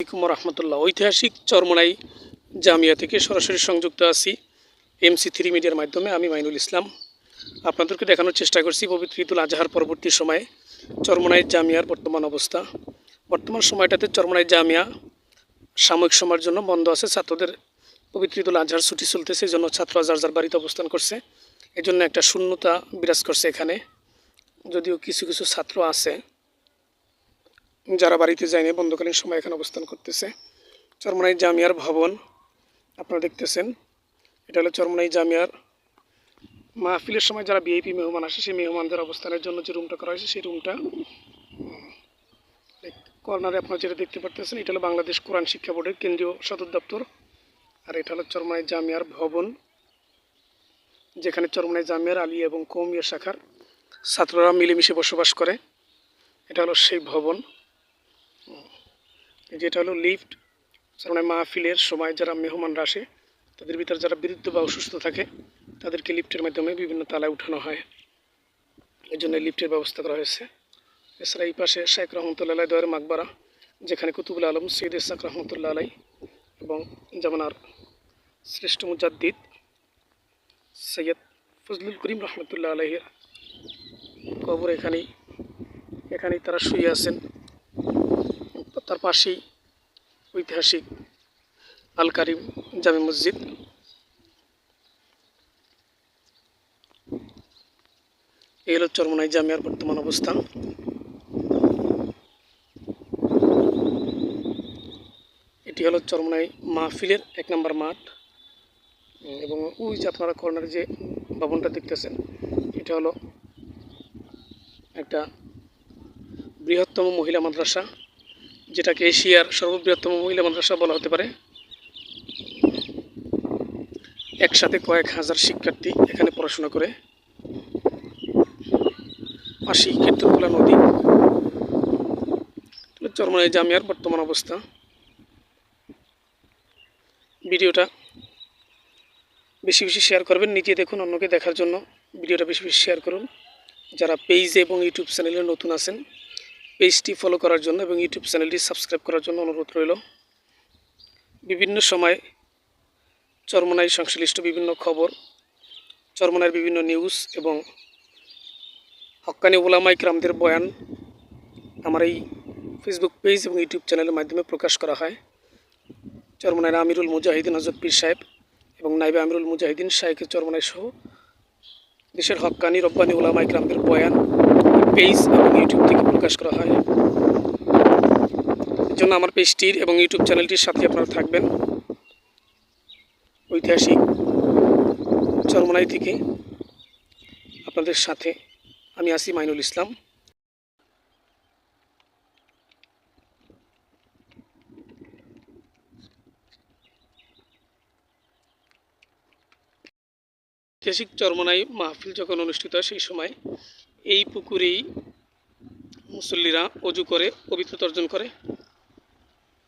আলাইকুম রহমতুল্লাহ। ঐতিহাসিক চরমনাই জামিয়া থেকে সরাসরি সংযুক্ত আছি এমসি থ্রি মিডিয়ার মাধ্যমে আমি মাইনুল ইসলাম। আপনাদেরকে দেখানোর চেষ্টা করছি পবিত্র ঈদুল আজহার পরবর্তী সময়ে চরমনাই জামিয়ার বর্তমান অবস্থা। বর্তমান সময়টাতে চরমনাই জামিয়া সাময়িক সময়ের জন্য বন্ধ আছে। ছাত্রদের পবিত্র ঈদুল আজহার ছুটি চলতেছে, এই জন্য ছাত্র যার যার বাড়িতে অবস্থান করছে। এই জন্য একটা শূন্যতা বিরাজ করছে এখানে। যদিও কিছু কিছু ছাত্র আছে যারা বাড়িতে যায়নি বন্ধকালীন সময় এখানে অবস্থান করতেছে, চরমনাই জামিয়ার ভবন, আপনারা দেখতেছেন। এটা হলো চরমনাই জামিয়ার মাহফিলের সময় যারা বিআইপি মেহমান আসে, সেই মেহমানদের অবস্থানের জন্য যে রুমটা করা হয়েছে, সেই রুমটা কর্নারে আপনারা যেটা দেখতে পারতেছেন, এটা হলো বাংলাদেশ কোরআন শিক্ষা বোর্ডের কেন্দ্রীয় সদর দপ্তর, আর এটা হলো চরমনাই জামিয়ার ভবন, যেখানে চরমনাই জামিয়ার আলী এবং কৌমিয়া শাখার ছাত্ররা মিলেমিশে বসবাস করে। এটা হলো সেই ভবন। যেটা হলো লিফট মানে মাহফিলের সময় যারা মেহমানরা আসে, তাদের ভিতরে যারা বৃদ্ধ বা অসুস্থ থাকে, তাদেরকে লিফটের মাধ্যমে বিভিন্ন তালায় উঠানো হয়। এই জন্য লিফটের ব্যবস্থা করা হয়েছে। এছাড়া এই পাশে শেখ রহমতুল্লাহ দয়ের মাকবারা যেখানে কুতুবুল আলম সৈয়দ ইসাক রহমতুল্লাহ আলাই এবং জামানার শ্রেষ্ঠ মুজাদ্দিদ সৈয়দ ফজলুল করিম রহমতুল্লাহ আলাইয়ের কবর এখানেই এখানেই তারা শুয়ে আছেন। তার পাশেই ঐতিহাসিক আল কারিম জামে মসজিদ। এই হলো চরমনাই জামিয়ার বর্তমান অবস্থান। এটি হলো চরমনাই মাহফিলের এক নম্বর মাঠ। এবং ওই যে আপনারা কর্নারে যে ভবনটা দেখতেছেন, এটা হলো একটা বৃহত্তম মহিলা মাদ্রাসা। যেটাকে এশিয়ার সর্ববৃহত্তম মহিলা মাদ্রাসা বলা হতে পারে। একসাথে কয়েক হাজার শিক্ষার্থী এখানে পড়াশোনা করে। পাশেই কীর্তনখোলা নদী। চরমনাই জামিয়ার বর্তমান অবস্থা। ভিডিওটা বেশি বেশি শেয়ার করবেন, নিজে দেখুন, অন্যকে দেখার জন্য। ভিডিওটা বেশি বেশি শেয়ার করুন। যারা পেজে এবং ইউটিউব চ্যানেলে নতুন আছেন পেজটি ফলো করার জন্য এবং ইউটিউব চ্যানেলটি সাবস্ক্রাইব করার জন্য অনুরোধ রইল। বিভিন্ন সময় চরমনাই সংশ্লিষ্ট বিভিন্ন খবর, চরমনাইয়ের বিভিন্ন নিউজ এবং হক্কানি ওলামাই ক্রামদের বয়ান আমার এই ফেসবুক পেজ এবং ইউটিউব চ্যানেলের মাধ্যমে প্রকাশ করা হয়। চরমনাইয়ের আমিরুল মুজাহিদিন হজরত পীর সাহেব এবং নাইবে আমিরুল মুজাহিদিন শাহেখ চরমনাই সহ দেশের হক্কানি, রব্বানি ওলামাই ক্রামদের বয়ান পেজ এবং ইউটিউব থেকে প্রকাশ করা হয়। জন্য আমার পেজটির এবং ইউটিউব চ্যানেলটির সাথে আপনারা থাকবেন। ঐতিহাসিক চরমনাই থেকে আপনাদের সাথে আমি আসি মাইনুল ইসলাম। ঐতিহাসিক চরমনাই মাহফিল যখন অনুষ্ঠিত হয় সেই সময় এই পুকুরেই মুসল্লিরা অজু করে, পবিত্রতা অর্জন করে।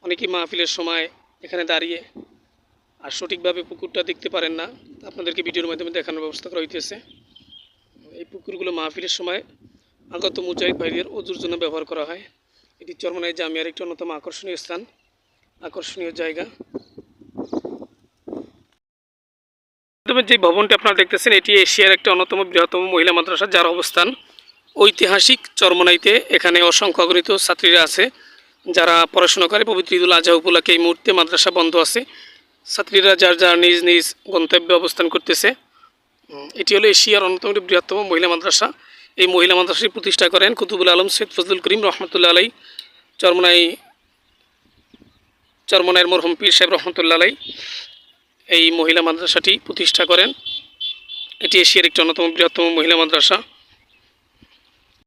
অনেকেই মাহফিলের সময় এখানে দাঁড়িয়ে আর সঠিকভাবে পুকুরটা দেখতে পারেন না। আপনাদেরকে ভিডিওর মাধ্যমে দেখানোর ব্যবস্থা করা হইতেছে। এই পুকুরগুলো মাহফিলের সময় আগত মুজাহিদ ভাইদের অজুর জন্য ব্যবহার করা হয়। এটি চরমনাই জামিয়ার একটি অন্যতম আকর্ষণীয় স্থান, আকর্ষণীয় জায়গা। যে ভবনটি আপনারা দেখতেছেন, এটি এশিয়ার একটি অন্যতম বৃহত্তম মহিলা মাদ্রাসা, যার অবস্থান ঐতিহাসিক চরমনাইতে এখানে অসংখ্য অগণিত ছাত্রীরা আছে, যারা পড়াশোনা করে। পবিত্র ঈদুল আজহা উপলক্ষে এই মুহূর্তে মাদ্রাসা বন্ধ আছে। ছাত্রীরা যার যার নিজ নিজ গন্তব্যে অবস্থান করতেছে। এটি হলো এশিয়ার অন্যতম একটি বৃহত্তম মহিলা মাদ্রাসা। এই মহিলা মাদ্রাসাটি প্রতিষ্ঠা করেন কুতুবুল আলম সৈয়দ ফজলুল করিম রহমতুল্লাহ আলাই। চরমনাই, চরমনাইয়ের মরহুম পীর সাহেব রহমতুল্লাহ আলাই এই মহিলা মাদ্রাসাটি প্রতিষ্ঠা করেন। এটি এশিয়ার একটি অন্যতম বৃহত্তম মহিলা মাদ্রাসা।